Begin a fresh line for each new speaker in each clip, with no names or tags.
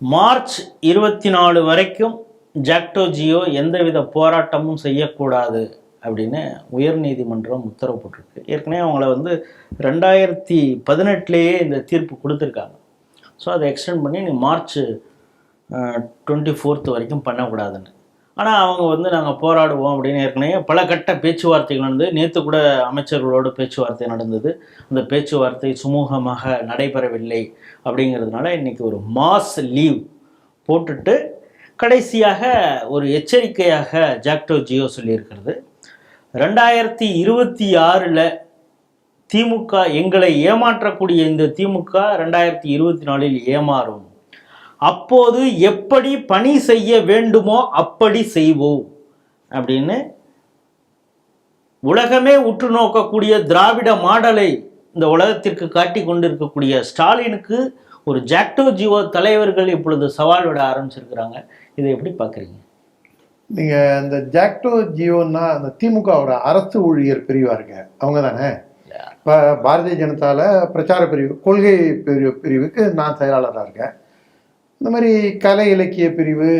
March இருபத்தி நாலு வரைக்கும் ஜாக்டோ ஜியோ எந்தவித போராட்டமும் செய்யக்கூடாது அப்படின்னு உயர்நீதிமன்றம் உத்தரவு போட்டிருக்கு. ஏற்கனவே அவங்கள வந்து ரெண்டாயிரத்தி பதினெட்டுலேயே இந்த தீர்ப்பு கொடுத்துருக்காங்க. ஸோ அதை எக்ஸ்டெண்ட் பண்ணி நீ மார்ச் டுவெண்ட்டி ஃபோர்த் வரைக்கும் பண்ணக்கூடாதுன்னு. ஆனால் அவங்க வந்து நாங்கள் போராடுவோம் அப்படின்னு ஏற்கனவே பல கட்ட பேச்சுவார்த்தைகள் நடந்தது. நேற்று கூட அமைச்சர்களோட பேச்சுவார்த்தை நடந்தது. அந்த பேச்சுவார்த்தை சுமூகமாக நடைபெறவில்லை அப்படிங்கிறதுனால இன்றைக்கி ஒரு மாஸ் லீவ் போட்டுட்டு கடைசியாக ஒரு எச்சரிக்கையாக ஜாக்டோ ஜியோ சொல்லியிருக்கிறது. ரெண்டாயிரத்தி இருபத்தி ஆறில் திமுக எங்களை ஏமாற்றக்கூடிய இந்த திமுக ரெண்டாயிரத்தி இருபத்தி நாலில் ஏமாறும். அப்போது எப்படி பணி செய்ய வேண்டுமோ அப்படி செய்வோம். அப்படின்னு உலகமே உற்று நோக்கக்கூடிய திராவிட மாடலை இந்த உலகத்திற்கு காட்டி கொண்டிருக்கக்கூடிய ஸ்டாலினுக்கு ஒரு ஜாக்டோ ஜியோ தலைவர்கள் இப்பொழுது சவால் விட ஆரம்பிச்சிருக்கிறாங்க. இதை எப்படி பார்க்குறீங்க?
நீங்க இந்த ஜாக்டோ ஜியோன்னா அந்த திமுகவோட அரசு ஊழியர் பிரிவா இருக்க அவங்க தானே? இப்போ பாரதிய ஜனதால பிரச்சார பிரிவு கொள்கை பிரிவு பிரிவுக்கு நான் செயலாளராக இருக்கேன். இந்த மாதிரி கலை இலக்கிய பிரிவு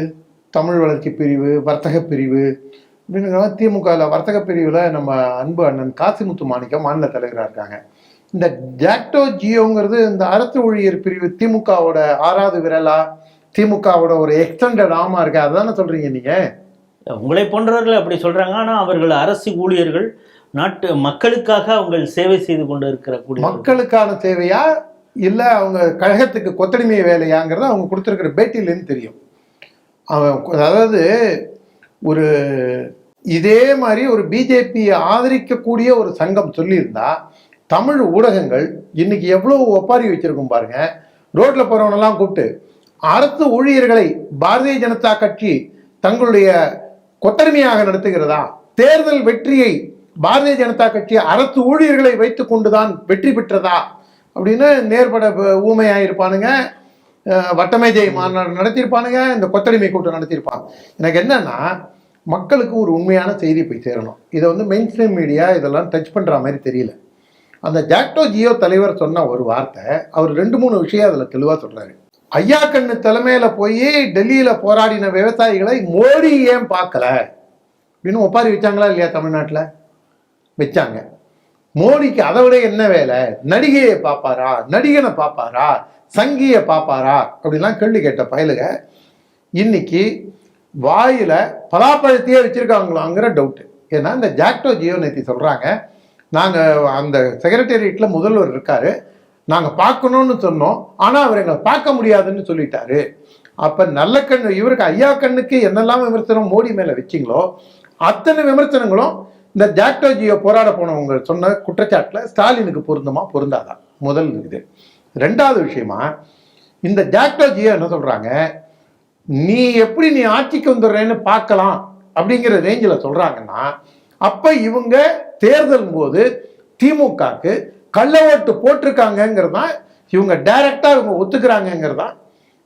தமிழ் வளர்ச்சி பிரிவு வர்த்தக பிரிவு அப்படின்னு திமுகவில் வர்த்தக பிரிவில் நம்ம அன்பு அண்ணன் காசிமுத்து மாணிக்கம் மாநில தலைவராக இருக்காங்க. இந்த ஜாக்டோ ஜியோங்கிறது இந்த அரசு ஊழியர் பிரிவு திமுகவோட ஆறாவது விரலா? திமுகவோட ஒரு எக்ஸ்டெண்டட் ஆமா இருக்கு? அதானே சொல்றீங்க நீங்க?
உங்களை போன்றவர்கள் அப்படி சொல்றாங்க. ஆனால் அவர்கள் அரசு ஊழியர்கள் நாட்டு மக்களுக்காக அவங்க சேவை செய்து கொண்டு இருக்கிற கூடிய
மக்களுக்கான சேவையா? இல்லை அவங்க கழகத்துக்கு கொத்தடிமை வேலையாங்கிறத அவங்க கொடுத்துருக்கிற பேட்டியிலேருந்து தெரியும். அவன் அதாவது ஒரு இதே மாதிரி ஒரு பிஜேபியை ஆதரிக்கக்கூடிய ஒரு சங்கம் சொல்லியிருந்தா தமிழ் ஊடகங்கள் இன்னைக்கு எவ்வளோ ஒப்பாரி வச்சிருக்கும் பாருங்க. ரோட்டில் போகிறவனெல்லாம் கூப்பிட்டு அரசு ஊழியர்களை பாரதிய ஜனதா கட்சி தங்களுடைய கொத்தடிமையாக நடத்துகிறதா? தேர்தல் வெற்றியை பாரதிய ஜனதா கட்சி அரசு ஊழியர்களை வைத்துக் கொண்டுதான் வெற்றி பெற்றதா? அப்படின்னு நேர்பட ப- இருப்பானுங்க வட்டமேஜை மாநாடு நடத்தியிருப்பானுங்க. இந்த கொத்தடிமை கூட்டம் நடத்தியிருப்பாங்க. எனக்கு என்னன்னா மக்களுக்கு ஒரு உண்மையான செய்தி போய் சேரணும். இதை வந்து மெயின் ஸ்ட்ரீம் மீடியா இதெல்லாம் டச் பண்ணுற மாதிரி தெரியல. அந்த ஜாக்டோ ஜியோ தலைவர் சொன்ன ஒரு வார்த்தை அவர் ரெண்டு மூணு விஷயம் அதில் தெளிவாக சொல்கிறாரு ஐயா கண்ணு தலைமையில் போய் டெல்லியில் போராடின விவசாயிகளை மோடி ஏன் பார்க்கல? அப்படின்னு ஒப்பாரி வச்சாங்களா இல்லையா தமிழ்நாட்டில்? வச்சாங்க. மோடிக்கு அதை விட என்ன வேலை? நடிகையை பார்ப்பாரா? நடிகனை பார்ப்பாரா? சங்கியை பார்ப்பாரா? அப்படிலாம் கேள்வி கேட்ட பயலுக இன்னைக்கு வாயில பலாப்பழத்தையே வச்சிருக்காங்களாங்கிற டவுட்டு ஏன்னா இந்த ஜாக்டோ ஜியோ நேத்தி சொல்றாங்க நாங்க அந்த செக்ரட்டேரியட்ல முதல்வர் இருக்காரு நாங்க பார்க்கணும்னு சொன்னோம் ஆனா அவர் எங்களை பார்க்க முடியாதுன்னு சொல்லிட்டாரு. அப்ப நல்ல கண்ணு இவருக்கு ஐயா கண்ணுக்கு என்னெல்லாம் விமர்சனம் மோடி மேல வச்சிங்களோ அத்தனை விமர்சனங்களும் இந்த ஜாக்டோஜியை போராட போனவங்க சொன்ன குற்றச்சாட்டில் ஸ்டாலினுக்கு பொருந்தமா பொருந்தாதா? முதல் இது. ரெண்டாவது விஷயமா இந்த ஜாக்டோஜியை என்ன சொல்றாங்க? நீ எப்படி நீ ஆட்சிக்கு வந்துடுறேன்னு பார்க்கலாம் அப்படிங்கிற ரேஞ்சில் சொல்றாங்கன்னா அப்ப இவங்க தேர்தல் போது திமுகக்கு கள்ள ஓட்டு போட்டிருக்காங்கங்கிறது தான் இவங்க டைரக்டா இவங்க ஒத்துக்கிறாங்கங்கிறது தான்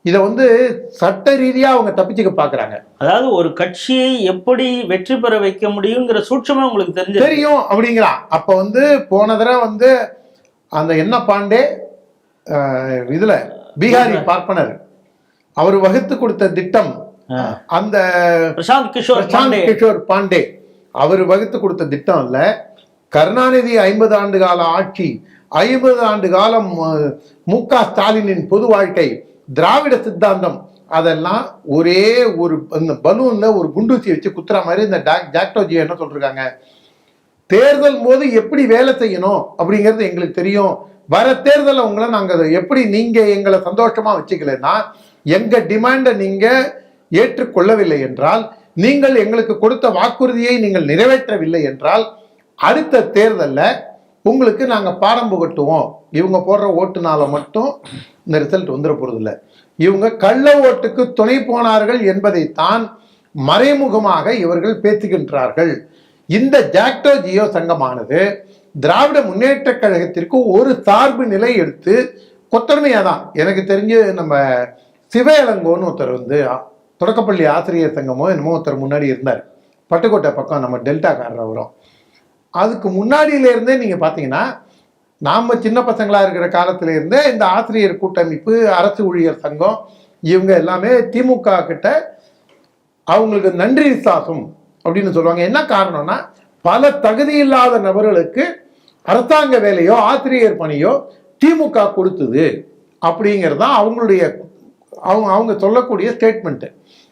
இதை வந்து சட்ட ரீதியா அவங்க தப்பிச்சுக்க பார்க்கறாங்க
அதாவது ஒரு கட்சியை எப்படி வெற்றி பெற வைக்க முடியுங்கிற சூட்சமே உங்களுக்கு தெரிஞ்சு
தெரியும் அப்படிங்கிறான் அப்ப வந்து போன தடவை வந்து அந்த என்ன பாண்டே இதுல பீகாரி பார்ப்பனர் அவர் வகுத்து கொடுத்த திட்டம் அந்த
பிரசாந்த் கிஷோர்
பிரசாந்த் கிஷோர் பாண்டே அவர் வகுத்து கொடுத்த திட்டம் இல்ல கருணாநிதி ஐம்பது ஆண்டு கால ஆட்சி ஐம்பது ஆண்டு காலம் மு க ஸ்டாலினின் பொது வாழ்க்கை திராவிட சித்தாந்தம். அதெல்லாம் ஒரே ஒரு அந்த பலூன்ல ஒரு குண்டூசி வச்சு குத்துற மாதிரி இந்த டாக் ஜாக்டோஜி என்ன சொல்றாங்க தேர்தல் போது எப்படி வேலை செய்யணும் அப்படிங்கிறது எங்களுக்கு தெரியும். வர தேர்தலில் உங்களை நாங்கள் அதை எப்படி நீங்கள் எங்களை சந்தோஷமாக வச்சுக்கலன்னா எங்கள் டிமாண்டை நீங்கள் ஏற்றுக்கொள்ளவில்லை என்றால் நீங்கள் எங்களுக்கு கொடுத்த வாக்குறுதியை நீங்கள் நிறைவேற்றவில்லை என்றால் அடுத்த தேர்தலில் உங்களுக்கு நாங்கள் பாடம் புகட்டுவோம். இவங்க போடுற ஓட்டுனால மட்டும் இந்த ரிசல்ட் வந்துட போகிறதில்ல இவங்க கள்ள ஓட்டுக்கு துணை போனார்கள் என்பதைத்தான் மறைமுகமாக இவர்கள் பேசுகின்றார்கள். இந்த ஜாக்டோ ஜியோ சங்கமானது திராவிட முன்னேற்ற கழகத்திற்கு ஒரு சார்பு நிலை எடுத்து கொத்தன்மையாக தான் எனக்கு தெரிஞ்சு நம்ம சிவயலங்கோன்னு ஒருத்தர் வந்து தொடக்கப்பள்ளி ஆசிரியர் சங்கமோ என்னமோ ஒருத்தர் முன்னாடி இருந்தார். பட்டுக்கோட்டை பக்கம் நம்ம டெல்டாக்காரர் வரும் அதுக்கு முன்னாடியிலேருந்தே நீங்கள் பார்த்தீங்கன்னா நாம் சின்ன பசங்களாக இருக்கிற காலத்திலேருந்தே இந்த ஆசிரியர் கூட்டமைப்பு அரசு ஊழியர் சங்கம் இவங்க எல்லாமே திமுக கிட்ட அவங்களுக்கு நன்றி விசுவாசம் அப்படின்னு சொல்லுவாங்க. என்ன காரணம்னா பல தகுதி இல்லாத நபர்களுக்கு அரசாங்க வேலையோ ஆசிரியர் பணியோ திமுக கொடுத்தது அப்படிங்கிறது தான் அவங்களுடைய அவங்க அவங்க சொல்லக்கூடிய ஸ்டேட்மெண்ட்டு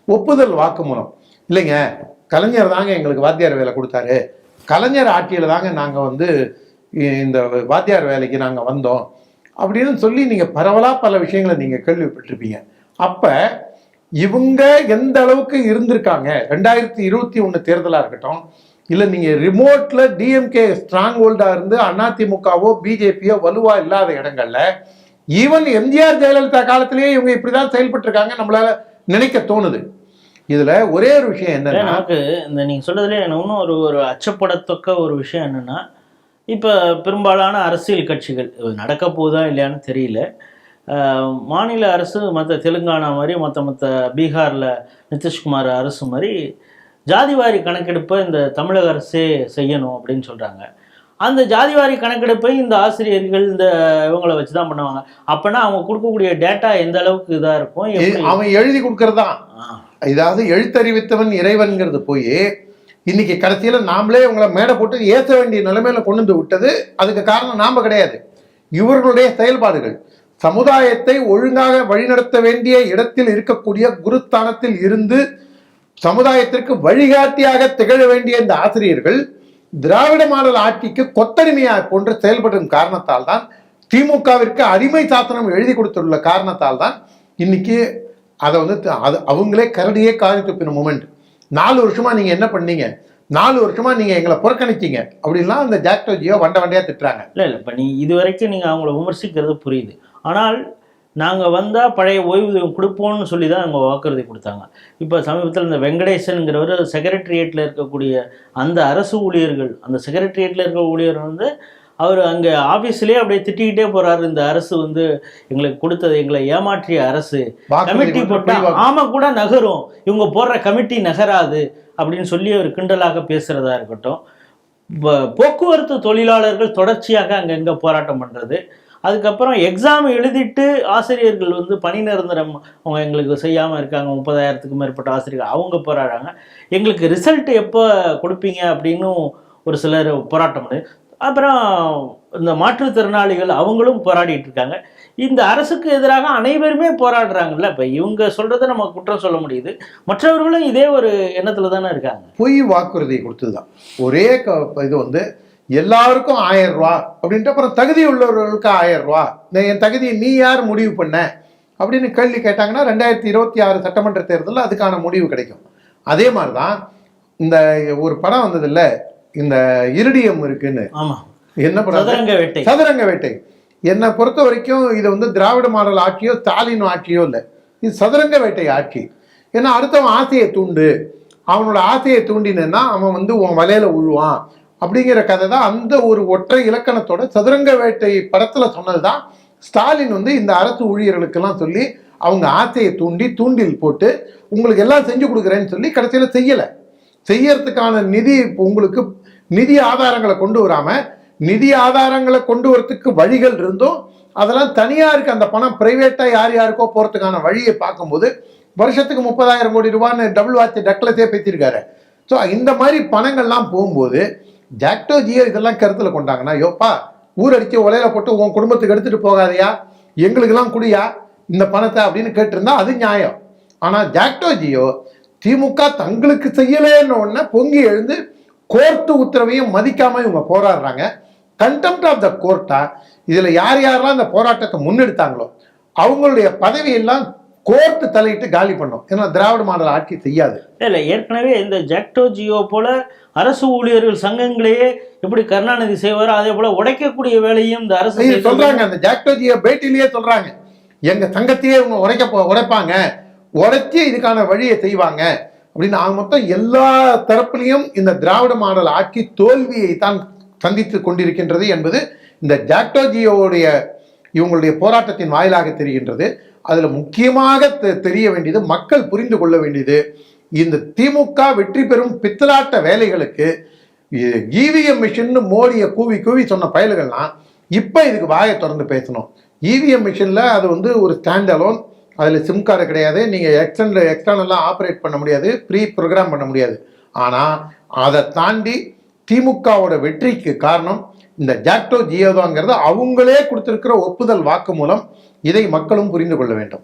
ஒப்புதல் வாக்குமூலம். இல்லைங்க கலைஞர் தாங்க எங்களுக்கு வாத்தியார் வேலை கொடுத்தாரு. கலைஞர் ஆட்சியில் தாங்க நாங்கள் வந்து இந்த வாத்தியார் வேலைக்கு நாங்கள் வந்தோம். அப்படின்னு சொல்லி நீங்கள் பரவலாக பல விஷயங்களை நீங்கள் கேள்விப்பட்டிருப்பீங்க. அப்போ இவங்க எந்த அளவுக்கு இருந்திருக்காங்க? ரெண்டாயிரத்தி இருபத்தி ஒன்று தேர்தலாக இருக்கட்டும் இல்லை நீங்கள் ரிமோட்டில் டிஎம்கே ஸ்ட்ராங் ஹோல்டாக இருந்து அதிமுகவோ பிஜேபியோ வலுவா இல்லாத இடங்களில் ஈவன் எம்ஜிஆர் ஜெயலலிதா காலத்திலேயே இவங்க இப்படி தான் செயல்பட்டுருக்காங்க நம்மளால் நினைக்க தோணுது. இதுல ஒரே ஒரு விஷயம்
இல்ல,
என்னன்னா
நமக்கு இந்த நீங்க சொல்றதுல எனக்கு இன்னும் ஒரு ஒரு அச்சப்படத்தக்க ஒரு விஷயம் என்னன்னா இப்ப பெரும்பாலான அரசியல் கட்சிகள் நடக்க போகுதா இல்லையான்னு தெரியல. மாநில அரசு மற்ற தெலுங்கானா மாதிரி மற்ற மற்ற பீகார்ல நிதிஷ்குமார் அரசு மாதிரி ஜாதிவாரி கணக்கெடுப்பை இந்த தமிழக அரசே செய்யணும் அப்படின்னு சொல்றாங்க. அந்த ஜாதிவாரி கணக்கெடுப்பை இந்த ஆசிரியர்கள் இந்த இவங்களை வச்சு தான் பண்ணுவாங்க. அப்பனா அவங்க கொடுக்கக்கூடிய டேட்டா எந்த அளவுக்கு இதா இருக்கும்
அவன் எழுதி கொடுக்கறதான்
ஆ.
இதாவது எழுத்தறிவித்தவன் இறைவன்கிறது போய் இன்னைக்கு கடைசியில் நாமளே உங்களை மேடை போட்டு ஏற்ற வேண்டிய நிலைமையில கொண்டு வந்து விட்டது. அதுக்கு காரணம் நாம கிடையாது. இவர்களுடைய செயல்பாடுகள். சமுதாயத்தை ஒழுங்காக வழிநடத்த வேண்டிய இடத்தில் இருக்கக்கூடிய குருஸ்தானத்தில் இருந்து சமுதாயத்திற்கு வழிகாட்டியாக திகழ வேண்டிய இந்த ஆசிரியர்கள் திராவிட மாடல் ஆட்சிக்கு கொத்தடிமையாக போன்று செயல்படும் காரணத்தால் தான் திமுகவிற்கு அடிமை சாத்தனம் எழுதி கொடுத்துள்ள காரணத்தால் தான் இன்னைக்கு அதை வந்து த- அது அவங்களே கரடியே காரி துப்பின மூமெண்ட் நாலு வருஷமா நீங்க என்ன பண்ணீங்க? நாலு வருஷமா நீங்க எங்களை புறக்கணிச்சிங்க. அப்படின்லாம் அந்த ஜாக்டோஜியோ வண்ட வண்டையா திட்டுறாங்க.
இல்லை இல்லை. இப்போ நீ இது வரைக்கும் நீங்கள் அவங்கள விமர்சிக்கிறது புரியுது. ஆனால் நாங்கள் வந்தால் பழைய ஓய்வூதியம் கொடுப்போம்னு சொல்லி தான் அவங்க வாக்குறுதி கொடுத்தாங்க. இப்போ சமீபத்தில் இந்த வெங்கடேசனுங்கிறவர் செக்ரட்டரியேட்டில் இருக்கக்கூடிய அந்த அரசு ஊழியர்கள் அந்த செக்ரட்டரியேட்டில் இருக்க ஊழியர் வந்து அவர் அங்கே ஆஃபீஸ்லேயே அப்படியே திட்டிக்கிட்டே போகிறாரு இந்த அரசு வந்து எங்களுக்கு கொடுத்தது எங்களை ஏமாற்றிய அரசு. கமிட்டி
மட்டும்
போட்டா
பொய் வாக்கு.
ஆமா கூட நகரும். இவங்க போடுற கமிட்டி நகராது அப்படின்னு சொல்லி அவர் கிண்டலாக பேசுறதா இருக்கட்டும். போக்குவரத்து தொழிலாளர்கள் தொடர்ச்சியாக அங்கங்க போராட்டம் பண்றது. அதுக்கப்புறம் எக்ஸாம் எழுதிட்டு ஆசிரியர்கள் வந்து பணி நிரந்தரம் அவங்க எங்களுக்கு செய்யாமல் இருக்காங்க. முப்பதாயிரத்துக்கும் மேற்பட்ட ஆசிரியர்கள் அவங்க போராடுறாங்க. எங்களுக்கு ரிசல்ட் எப்போ கொடுப்பீங்க அப்படின்னு ஒரு சிலர் போராட்டம் பண்ணு. அப்புறம் இந்த மாற்றுத்திறனாளிகள் அவங்களும் போராடிட்டு இருக்காங்க. இந்த அரசுக்கு எதிராக அனைவருமே போராடுறாங்கல்ல. இப்போ இவங்க சொல்றதை நம்ம குற்றம் சொல்ல முடியுது. மற்றவர்களும் இதே ஒரு எண்ணத்துல தானே இருக்காங்க.
பொய் வாக்குறுதி கொடுத்ததுதான். ஒரே க- இது வந்து எல்லாருக்கும் ஆயிரம் ரூபா அப்படின்ட்டு அப்புறம் தகுதி உள்ளவர்களுக்கு ஆயிரம் ரூபா. என் தகுதியை நீ யார் முடிவு பண்ண? அப்படின்னு கேள்வி கேட்டாங்கன்னா ரெண்டாயிரத்தி இருபத்தி ஆறு சட்டமன்ற தேர்தலில் அதுக்கான முடிவு கிடைக்கும். அதே மாதிரி தான் இந்த ஒரு படம் வந்ததில்ல. இந்த இருடியம் இருக்குன்னு.
ஆமா.
என்ன?
சதுரங்க வேட்டை.
சதுரங்க வேட்டை. என்னை பொறுத்த வரைக்கும் இது வந்து திராவிட மாடல் ஆட்சியோ ஸ்டாலின் ஆட்சியோ இல்லை. இது சதுரங்க வேட்டை ஆட்சி. ஏன்னா அடுத்தவன் ஆசையை தூண்டு. அவனோட ஆசையை தூண்டினா அவன் வந்து உன் வலையில உழுவான். அப்படிங்கிற கதை தான் அந்த ஒரு ஒற்றை இலக்கணத்தோட சதுரங்க வேட்டை படத்துல சொன்னது தான் ஸ்டாலின் வந்து இந்த அரசு ஊழியர்களுக்கெல்லாம் சொல்லி அவங்க ஆசையை தூண்டி தூண்டில் போட்டு உங்களுக்கு எல்லாம் செஞ்சு கொடுக்குறேன்னு சொல்லி கடைசியில செய்யலை. செய்யறதுக்கான நிதி உங்களுக்கு நிதி ஆதாரங்களை கொண்டு வராமல் நிதி ஆதாரங்களை கொண்டு வரத்துக்கு வழிகள் இருந்தும் அதெல்லாம் தனியாருக்கு அந்த பணம் பிரைவேட்டாக யார் யாருக்கோ போகிறதுக்கான வழியை பார்க்கும்போது வருஷத்துக்கு முப்பதாயிரம் கோடி ரூபான்னு டபுள் வாட்ச் டக்லஸே பேத்திருக்காரு. ஸோ இந்த மாதிரி பணங்கள்லாம் போகும்போது ஜாக்டோ ஜியோ இதெல்லாம் கருத்தில் கொண்டாங்கன்னா யோப்பா ஊர் அடித்து உலையில போட்டு உன் குடும்பத்துக்கு எடுத்துட்டு போகாதையா? எங்களுக்கெல்லாம் குடியா? இந்த பணத்தை அப்படின்னு கேட்டிருந்தா அது நியாயம். ஆனால் ஜாக்டோ ஜியோ திமுக தங்களுக்கு செய்யலேன்னு ஒன்று பொங்கி எழுந்து கோர்ட்டு உத்தரவையும் மதிக்காம இவங்க போராடுறாங்க. கண்டெம்ட் ஆஃப் த கோர்ட்டா இதுல யார் யாரெல்லாம் இந்த போராட்டத்தை முன்னெடுத்தாங்களோ அவங்களுடைய பதவியெல்லாம் கோர்ட்டு தலையிட்டு காலி பண்ணும். ஏன்னா திராவிட மாடல் ஆட்சி செய்யாது.
இல்லை ஏற்கனவே இந்த ஜாக்டோ ஜியோ போல அரசு ஊழியர்கள் சங்கங்களையே எப்படி கருணாநிதி செய்வாரோ அதே போல உடைக்கக்கூடிய வேலையும் இந்த அரசு
சொல்றாங்க அந்த ஜாக்டோஜிய பேட்டிலேயே சொல்றாங்க. எங்க சங்கத்தையே இவங்க உடைக்க உடைப்பாங்க. உடைச்சு இதுக்கான வழியை செய்வாங்க. அப்படின்னு ஆக மொத்தம் எல்லா தரப்புலையும் இந்த திராவிட மாடல் ஆட்சி தோல்வியை தான் சந்தித்து கொண்டிருக்கின்றது என்பது இந்த ஜாக்டோஜியோடைய இவங்களுடைய போராட்டத்தின் வாயிலாக தெரிகின்றது. அதில் முக்கியமாக தெ- தெரிய வேண்டியது மக்கள் புரிந்து கொள்ள வேண்டியது இந்த திமுக வெற்றி பெறும் பித்தலாட்ட வேலைகளுக்கு இவிஎம் மிஷின்னு மோடியை கூவி கூவி சொன்ன பயல்கள்லாம் இப்போ இதுக்கு வாயை திறந்து பேசணும். இவிஎம் மிஷினில் அது வந்து ஒரு ஸ்டாண்ட் அலோன் அதில் சிம் கார்டு கிடையாது. நீங்கள் எக்ஸ்டர்னல் எக்ஸ்டர்னலாக ஆப்ரேட் பண்ண முடியாது. ப்ரீ ப்ரோக்ராம் பண்ண முடியாது. ஆனால் அதை தாண்டி திமுகவோட வெற்றிக்கு காரணம் இந்த ஜாக்டோ ஜியோதாங்கிறது அவங்களே கொடுத்துருக்கிற ஒப்புதல் வாக்கு மூலம் இதை மக்களும் புரிந்து கொள்ள வேண்டும்.